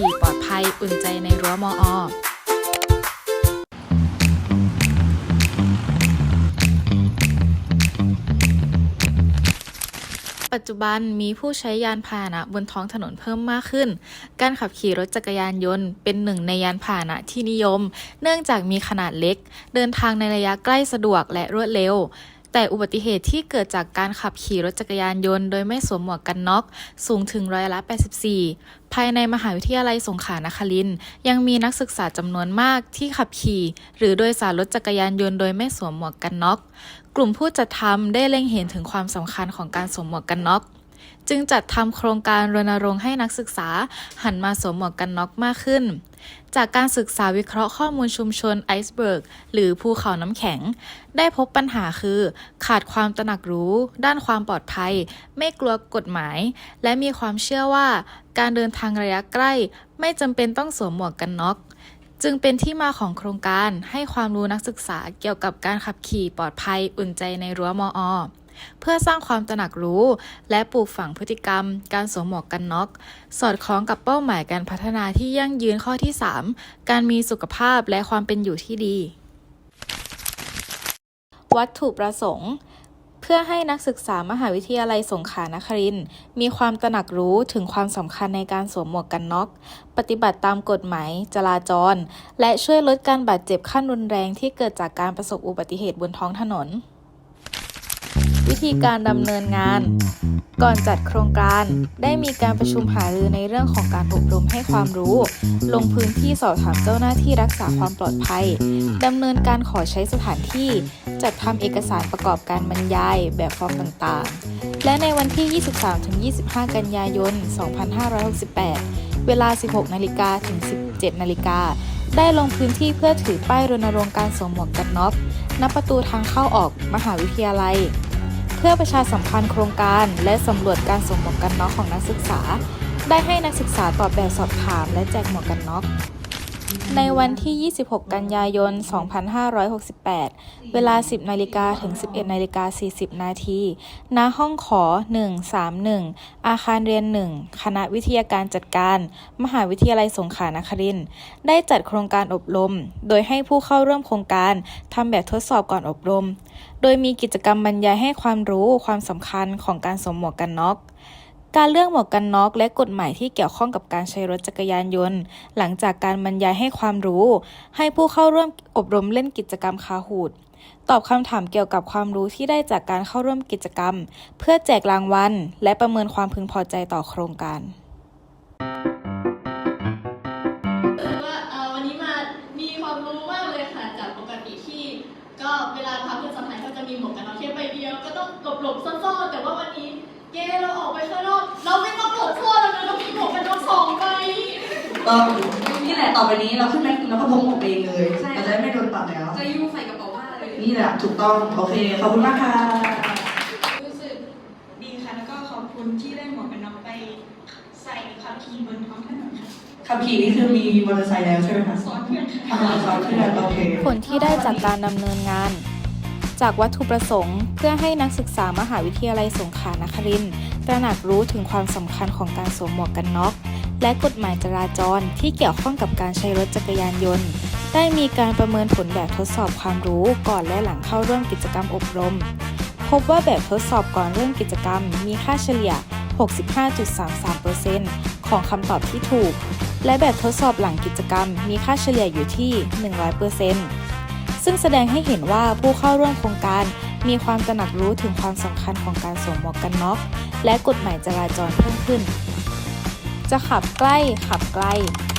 ขี่ปลอดภัยอุ่นใจในรั้วมอปัจจุบันมีผู้ใช้ยานพาหนะบนท้องถนนเพิ่มมากขึ้น การขับขี่รถจักรยานยนต์เป็นหนึ่งในยานพาหนะที่นิยม เนื่องจากมีขนาดเล็ก เดินทางในระยะใกล้สะดวกและรวดเร็ว แต่อุบัติเหตุที่เกิดจากการขับขี่รถจักรยานยนต์โดยไม่สวมหมวกกันน็อกสูงถึงร้อยละ 84 ภายในมหาวิทยาลัยสงขลานครินยังมีนักศึกษาจำนวนมากที่ขับขี่ หรือโดยสารรถจักรยานยนต์โดยไม่สวมหมวกกันน็อก กลุ่มผู้จัดทำได้เล็งเห็นถึงความสำคัญของการสวมหมวกกันน็อก จึงจัดทำโครงการรณรงค์ให้นักศึกษาหันมาสวมหมวกกันน็อกมากขึ้น จากการศึกษาวิเคราะห์ข้อมูลชุมชนไอซ์เบิร์กหรือภูเขาน้ำแข็ง ได้พบปัญหาคือ ขาดความตระหนักรู้ ด้านความปลอดภัย ไม่กลัวกฎหมาย และมีความเชื่อว่า การเดินทางระยะใกล้ ไม่จำเป็นต้องสวมหมวกกันน็อกจึงเป็นที่มาของโครงการให้ความรู้นักศึกษาเกี่ยวกับการขับขี่ปลอดภัยอุ่นใจในรั้วมอ เพื่อสร้างความตระหนักรู้ และปลูกฝังพฤติกรรม การสวมหมวกกันน็อก สอดคล้องกับเป้าหมายการพัฒนาที่ยั่งยืนข้อที่ 3 การมีสุขภาพและความเป็นอยู่ที่ดี วัตถุประสงค์เพื่อให้นักศึกษามหาวิทยาลัยสงขลานครินมีความตระหนักรู้ถึงความสำคัญในการสวมหมวกกันน็อก ปฏิบัติตามกฎหมายจราจร และช่วยลดการบาดเจ็บขั้นรุนแรงที่เกิดจากการประสบอุบัติเหตุบนท้องถนน วิธีการดำเนินงาน ก่อนจัดโครงการได้มีการประชุมหารือในเรื่องของการอบรมให้ความรู้ ลงพื้นที่สอบถามเจ้าหน้าที่รักษาความปลอดภัยดำเนินการขอใช้สถานที่ จัดทำเอกสารประกอบการบรรยายแบบฟอร์มต่างๆ และในวันที่ 23-25 กันยายน 2568 เวลา 16นาฬิกาถึง 17นาฬิกาได้ลงพื้นที่เพื่อถือป้ายรณรงค์การสวมหมวกกันน็อกณประตูทางเข้าออกมหาวิทยาลัย พื่อประชาสัมพันธ์โครงการ และสำรวจการสวมหมวกกันน็อกของนักศึกษา ได้ให้นักศึกษาตอบแบบสอบถามและแจกหมวกกันน็อก ในวันที่ 26 กันยายน 2568 เวลา 10 นาฬิกาถึง 11 นาฬิกา 40 นาที ณ ห้องขอ 131 อาคารเรียน 1 คณะวิทยาการจัดการ มหาวิทยาลัยสงขลานครินทร์ ได้จัดโครงการอบรม โดยให้ผู้เข้าร่วมโครงการทำแบบทดสอบก่อนอบรม โดยมีกิจกรรมบรรยายให้ความรู้ความสำคัญของการสวมหมวกกันน็อก การเลือกหมวกกันน็อกและกฎหมายที่เกี่ยวข้องกับการใช้รถจักรยานยนต์ หลังจากการบรรยายให้ความรู้ ให้ผู้เข้าร่วมอบรมเล่นกิจกรรมคาหูด ตอบคำถามเกี่ยวกับความรู้ที่ได้จากการเข้าร่วมกิจกรรม เพื่อแจกรางวัล และประเมินความพึงพอใจต่อโครงการว่าอ่อวันนี้มามีความรู้มากเลยค่ะจากปกติที่ ก็เวลาพักเพื่อนสมัยก็จะมีหมวกกันน็อกแค่ใบเดียวก็ต้องหลบหลบๆซ่อนๆแต่ว่าวันนี้เกเราออกไปข้างนอก ต้องนี่แหละต่อไปนี้เราขึ้นแม็กซ์เราก็พกหมวกเองเลยใช่ เราจะได้ไม่โดนปรับแล้ว จะยิ้วใส่กระเป๋าผ้าเลย นี่แหละถูกต้องโอเคขอบคุณมากค่ะรู้สึกดีค่ะ แล้วก็ขอบคุณที่ได้หมวกกันน็อกไปใส่ขับขี่บนท้องถนนค่ะขับขี่นี่คือมีมอเตอร์ไซค์แล้วใช่ไหมคะสอนเพื่อนค่ะทำงานซ้อนเพื่อนโอเค ผลที่ได้จากการดำเนินงาน จากวัตถุประสงค์ เพื่อให้นักศึกษามหาวิทยาลัยสงขลานครินทร์ตระหนักรู้ถึงความสำคัญของการสวมหมวกกันน็อก และกฎหมายจราจรที่เกี่ยวข้องกับการใช้รถจักรยานยนต์ ได้มีการประเมินผลแบบทดสอบความรู้ก่อนและหลังเข้าร่วมกิจกรรมอบรม พบว่าแบบทดสอบก่อนเริ่มกิจกรรม มีค่าเฉลี่ย 65.33%ของคำตอบที่ถูก และแบบทดสอบหลังกิจกรรม มีค่าเฉลี่ยอยู่ที่ 100%ซึ่งแสดงให้เห็นว่าผู้เข้าร่วมโครงการมีความตระหนักรู้ถึงความสำคัญของการสวมหมวกกันน็อกและกฎหมายจราจรเพิ่มขึ้น จะขับใกล้ขับไกล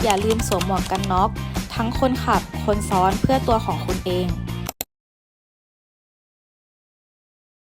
อย่าลืมสวมหมวกกันน็อก ทั้งคนขับคนซ้อนเพื่อตัวของคุณเอง